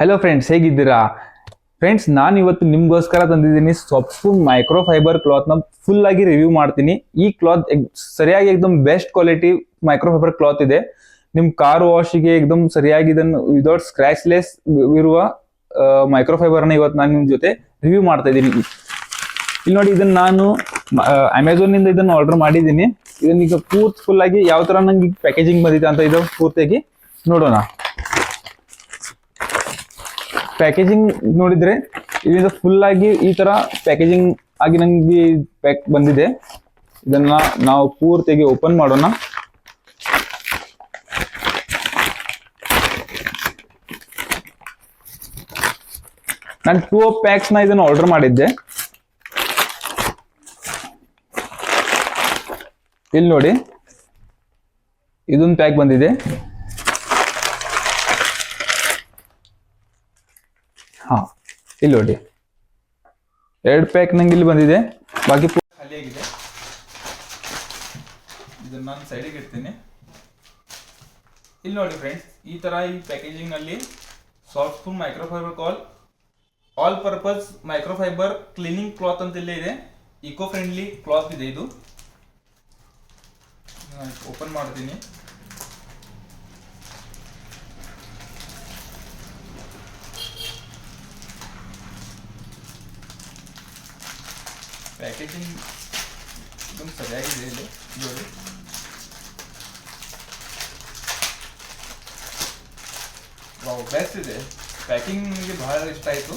Hello friends ಹೇಗಿದ್ದೀರಾ? Friends ನಾನು ಇವತ್ತು ನಿಮ್ಗೋಸ್ಕರ ತಂದಿದ್ದೀನಿ ಸೊಪ್ಪು ಮೈಕ್ರೋ ಫೈಬರ್ ಕ್ಲಾತ್ನ ಫುಲ್ ಆಗಿ ರಿವ್ಯೂ ಮಾಡ್ತೀನಿ. ಈ ಕ್ಲಾತ್ ಸರಿಯಾಗಿ ಎಕ್ದಮ್ best quality micro fibre cloth ಇದೆ. ನಿಮ್ ಕಾರ್ ವಾಶಿಗೆ ಎಕ್ದಮ್ ಸರಿಯಾಗಿ ಇದನ್ನು ವಿದೌಟ್ ಸ್ಕ್ರಾಚ್ಲೆಸ್ ಇರುವ ಮೈಕ್ರೋ ಫೈಬರ್ನ ಇವತ್ತು ನಾನು ನಿಮ್ ಜೊತೆ ರಿವ್ಯೂ ಮಾಡ್ತಾ ಇದ್ದೀನಿ. ಇಲ್ಲಿ ನೋಡಿ ಇದನ್ನ ನಾನು ಅಮೆಝಾನ್ನಿಂದ ಇದನ್ನ ಆರ್ಡರ್ ಮಾಡಿದ್ದೀನಿ. ಇದನ್ನ ಈಗ ಪೂರ್ತಿ ಫುಲ್ ಆಗಿ ಯಾವ ತರ ನಂಗೆ ಪ್ಯಾಕೇಜಿಂಗ್ ಬಂದಿದೆ ಅಂತ ಇದು ಪೂರ್ತಿಯಾಗಿ ನೋಡೋಣ. ಪ್ಯಾಕೇಜಿಂಗ್ ನೋಡಿದ್ರೆ ಇದರಿಂದ ಫುಲ್ ಆಗಿ ಈ ತರ ಪ್ಯಾಕೇಜಿಂಗ್ ಆಗಿ ನಂಗೆ ಪ್ಯಾಕ್ ಬಂದಿದೆ. ಇದನ್ನ ನಾವು ಪೂರ್ತಿಯಾಗಿ ಓಪನ್ ಮಾಡೋಣ. ನಾನು ಟೂ ಪ್ಯಾಕ್ಸ್ನ ಇದನ್ನ ಆರ್ಡರ್ ಮಾಡಿದ್ದೆ. ಇಲ್ಲಿ ನೋಡಿ. ಇದೊಂದು ಪ್ಯಾಕ್ ಬಂದಿದೆ. ಇಲ್ಲಿ ನೋಡಿ. ಎರಡು ಪ್ಯಾಕ್ ನಂಗೆ ಇಲ್ಲಿ ಬಂದಿದೆ. ಬಾಕಿ ಖಾಲಿಯಾಗಿದೆ. ಇದನ್ನ ನಾನು ಸೈಡಿಗೆ ಇಡ್ತೀನಿ. ಇಲ್ಲಿ ನೋಡಿ ಫ್ರೆಂಡ್ಸ್ ಈ ತರ ಈ ಪ್ಯಾಕೇಜಿಂಗ್ನಲ್ಲಿ soft spoon microfibre cloth all purpose microfibre cleaning cloth ಅಂತ ಇಲ್ಲೇ ಇದೆ. ಇಕೋ ಫ್ರೆಂಡ್ಲಿ ಕ್ಲಾತ್ ಇದೆ. ಇದು ಓಪನ್ ಮಾಡ್ತೀನಿ. ಪ್ಯಾಕೇಜಿಂಗ್ ತುಂಬ ಸರಿಯಾಗಿದೆ ಇಲ್ಲಿ ನೋಡಿ. ವಾವ್ ಬೆಸ್ಟ್ ಇದೆ. ಪ್ಯಾಕಿಂಗ್ ನನಗೆ ಬಹಳ ಇಷ್ಟ ಆಯಿತು.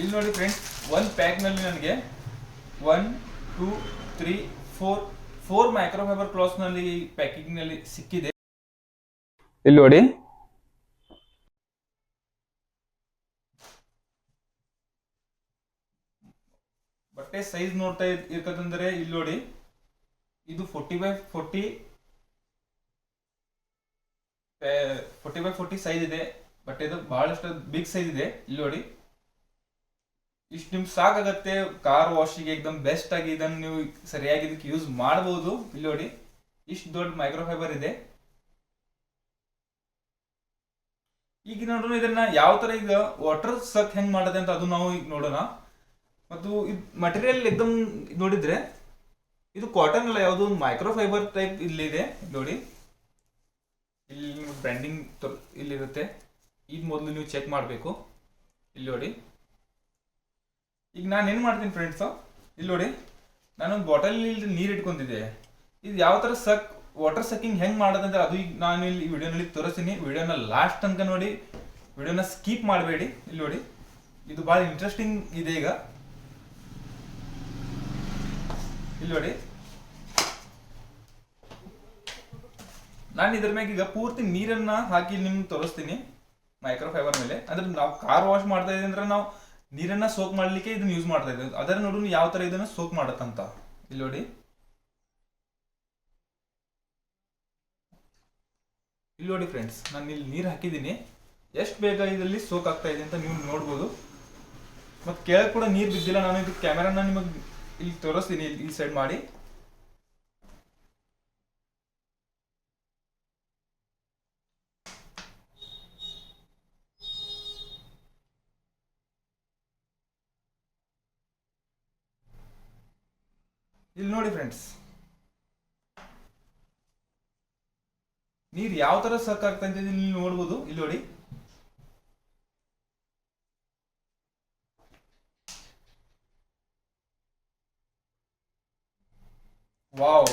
ಇಲ್ಲಿ ನೋಡಿ ಫ್ರೆಂಡ್ಸ್ ಒಂದು ಪ್ಯಾಕ್ನಲ್ಲಿ ನನಗೆ one two three four four microfibre packing ಪ್ಯಾಕಿಂಗ್ನಲ್ಲಿ ಸಿಕ್ಕಿದೆ. ಇಲ್ಲಿ ನೋಡಿ. ಬಟ್ಟೆ ಸೈಜ್ ನೋಡ್ತಾ ಇರ್- ಇರ್ತದಂದ್ರೆ ಇಲ್ಲಿ ನೋಡಿ. ಇದು forty by forty forty by forty size ಇದೆ. ಬಟ್ ಇದು ಬಹಳಷ್ಟು ಬಿಗ್ ಸೈಜ್ ಇದೆ. ಇಲ್ಲಿ ನೋಡಿ. ಇಷ್ಟು ನಿಮ್ಗೆ ಸಾಕಾಗತ್ತೆ. ಕಾರ್ ವಾಶಿಗೆ ಎಕ್ದಮ್ ಬೆಸ್ಟ್ ಆಗಿ ಇದನ್ನು ನೀವು ಸರಿಯಾಗಿ ಇದಕ್ಕೆ ಯೂಸ್ ಮಾಡಬಹುದು ಇಲ್ಲಿ ನೋಡಿ. ಇಷ್ಟು ದೊಡ್ಡ ಮೈಕ್ರೋಫೈಬರ್ ಇದೆ. ಈಗ ನೋಡೋಣ ಇದನ್ನ ಯಾವ ತರ ಈಗ ವಾಟರ್ ಸಕ್ ಹೆಂಗ್ ಮಾಡದೆ ಅಂತ ಅದು ನಾವು ಈಗ ನೋಡೋಣ. ಮತ್ತು ಇದು ಮಟೀರಿಯಲ್ ಎಕ್ದಮ್ ನೋಡಿದ್ರೆ, ಇದು ಕಾಟನ್ ಅಲ್ಲ, ಯಾವುದೋ ಒಂದು ಮೈಕ್ರೋ ಫೈಬರ್ ಟೈಪ್ ಇಲ್ಲಿದೆ, ನೋಡಿ. ಇಲ್ಲಿ ನಿಮ್ಗೆ ಬ್ರ್ಯಾಂಡಿಂಗ್ ಇಲ್ಲಿರುತ್ತೆ. ಇದು ಮೊದಲು ನೀವು ಚೆಕ್ ಮಾಡಬೇಕು. ಇಲ್ಲಿ ನೋಡಿ. ಈಗ ನಾನು ಏನು ಮಾಡ್ತೀನಿ ಫ್ರೆಂಡ್ಸ್ ಇಲ್ಲಿ ನೋಡಿ. ನಾನು ಬಾಟಲ್ ಇಲ್ಲಿ ನೀರು ಇಟ್ಕೊಂಡಿದ್ದೆ. ಇದು ಯಾವ ಥರ ಸಕ್ ವಾಟರ್ ಸಕ್ಕಿಂಗ್ ಹೆಂಗೆ ಮಾಡೋದಂದ್ರೆ ಅದು ಈಗ ನಾನು ಇಲ್ಲಿ ವಿಡಿಯೋನಲ್ಲಿ ತೋರಿಸ್ತೀನಿ. ವಿಡಿಯೋನ ಲಾಸ್ಟ್ ತನಕ ನೋಡಿ. ವಿಡಿಯೋನ ಸ್ಕಿಪ್ ಮಾಡಬೇಡಿ. ಇಲ್ಲಿ ನೋಡಿ. ಇದು ಭಾಳ ಇಂಟ್ರೆಸ್ಟಿಂಗ್ ಇದೆ ಈಗ. ಇಲ್ಲಿ ನೋಡಿ. ನಾನು ಇದ್ರ ಮ್ಯಾಗ ಈಗ ಪೂರ್ತಿ ನೀರನ್ನ ಹಾಕಿ ನಿಮ್ಗೆ ತೋರಿಸ್ತೀನಿ. ಮೈಕ್ರೋಫೈಬರ್ ಮೇಲೆ. ಅಂದ್ರೆ ನಾವು ಕಾರ್ ವಾಶ್ ಮಾಡ್ತಾ ಇದ್ದೀವಿ ಅಂದ್ರೆ ನಾವು ನೀರನ್ನ ಸೋಕ್ ಮಾಡ್ಲಿಕ್ಕೆ ಇದನ್ನ ಯೂಸ್ ಮಾಡ್ತಾ ಇದ್ದೀವಿ ಅದರ ನೋಡು ಯಾವ ತರ ಇದನ್ನ ಸೋಕ್ ಮಾಡತ್ತಂತ. ಇಲ್ಲಿ ನೋಡಿ. ಇಲ್ಲಿ ನೋಡಿ ಫ್ರೆಂಡ್ಸ್ ನಾನು ಇಲ್ಲಿ ನೀರು ಹಾಕಿದ್ದೀನಿ. ಎಷ್ಟು ಬೇಗ ಇದರಲ್ಲಿ ಸೋಕ್ ಆಗ್ತಾ ಇದೆ ಅಂತ ನೀವು ನೋಡ್ಬೋದು. ಮತ್ತೆ ಕೆಳಗೆ ಕೂಡ ನೀರು ಬಿದ್ದಿಲ್ಲ, ನಾನು ಇದು ಕ್ಯಾಮೆರಾನ ನಿಮಗೆ ಇಲ್ಲಿ ತೋರಿಸ್ತೀನಿ, ಇಲ್ಲಿ ಸೈಡ್ ಮಾಡಿ. ಇಲ್ಲಿ ನೋಡಿ ಫ್ರೆಂಡ್ಸ್ ನೀರು ಯಾವ ತರ ಸಕ್ ಆಗ್ತಾ ಇಲ್ಲಿ ನೋಡ್ಬೋದು. ಇಲ್ಲಿ ನೋಡಿ. ವಾವ್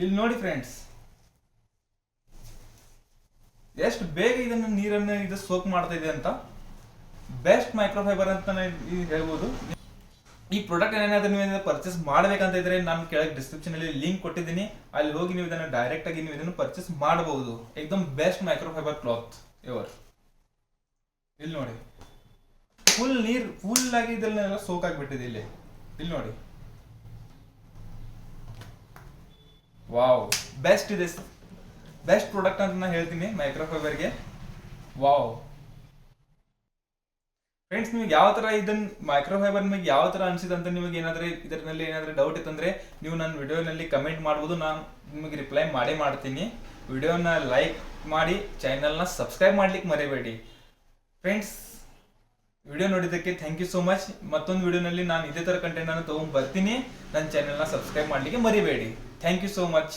ಇಲ್ಲಿ ನೋಡಿ ಫ್ರೆಂಡ್ಸ್ ಎಷ್ಟು ಬೇಗ ಇದನ್ನು ನೀರನ್ನು ಇದು ಸೋಕ್ ಮಾಡ್ತಾ ಇದೆ ಅಂತ ಬೆಸ್ಟ್ ಮೈಕ್ರೋಫೈಬರ್ ಅಂತ ಹೇಳ್ಬೋದು. ಈ ಪ್ರಾಡಕ್ಟ್ ಏನಾದ್ರೂ ನೀವು ಪರ್ಚೇಸ್ ಮಾಡ್ಬೇಕಂತ ಇದ್ರೆ ನಾನು ಕೆಳಗೆ ಡಿಸ್ಕ್ರಿಪ್ಷನ್ ಅಲ್ಲಿ ಲಿಂಕ್ ಕೊಟ್ಟಿದ್ದೀನಿ. ಅಲ್ಲಿ ಹೋಗಿ ನೀವು ಇದನ್ನು ಡೈರೆಕ್ಟ್ ಆಗಿ ನೀವು ಇದನ್ನು ಪರ್ಚೇಸ್ ಮಾಡಬಹುದು ಏಕದಮ್ ಬೆಸ್ಟ್ ಮೈಕ್ರೋಫೈಬರ್ ಕ್ಲಾತ್ ಇವರ್ ಇಲ್ಲಿ ನೋಡಿ. ಫುಲ್ ನೀರ್ ಫುಲ್ ಆಗಿ ಇದನ್ನೆಲ್ಲ ಸೋಕ್ ಆಗಿಬಿಟ್ಟಿದೆ ಇಲ್ಲಿ. ಇಲ್ಲಿ ನೋಡಿ. ವಾವ್. ಬೆಸ್ಟ್ ಇದೆ. ಬೆಸ್ಟ್ ಪ್ರಾಡಕ್ಟ್ ಅಂತ ನಾನು ಹೇಳ್ತೀನಿ ಮೈಕ್ರೋಫೈಬರ್ಗೆ ವಾವ್. ಫ್ರೆಂಡ್ಸ್ ನಿಮಗೆ ಯಾವ ತರ ಇದನ್ನ ಮೈಕ್ರೋಫೈಬರ್ ನಿಮಗೆ ಯಾವ ತರ ಅನ್ಸಿದೆ ಅಂತ ನಿಮಗೆ ಏನಾದ್ರೆ ಇದರಲ್ಲಿ ಏನಾದ್ರೆ ಡೌಟ್ ಇತ್ತಂದ್ರೆ ನೀವು ನನ್ನ ವಿಡಿಯೋನಲ್ಲಿ ಕಮೆಂಟ್ ಮಾಡ್ಬೋದು ನಾನು ನಿಮಗೆ ರಿಪ್ಲೈ ಮಾಡೇ ಮಾಡ್ತೀನಿ. ವಿಡಿಯೋನ ಲೈಕ್ ಮಾಡಿ ಚಾನೆಲ್ನ ಸಬ್ಸ್ಕ್ರೈಬ್ ಮಾಡ್ಲಿಕ್ಕೆ ಮರಿಬೇಡಿ. ಫ್ರೆಂಡ್ಸ್ ವಿಡಿಯೋ ನೋಡಿದ್ದಕ್ಕೆ ಥ್ಯಾಂಕ್ ಯು ಸೋ ಮಚ್ ಮತ್ತೊಂದು ವಿಡಿಯೋನಲ್ಲಿ ನಾನು ಇದೇ ಥರ ಕಂಟೆಂಟ್ ಅನ್ನು ತೊಗೊಂಡ್ ಬರ್ತೀನಿ. ನನ್ನ ಚಾನೆಲ್ನ ಸಬ್ಸ್ಕ್ರೈಬ್ ಮಾಡಲಿಕ್ಕೆ ಮರಿಬೇಡಿ. Thank you so much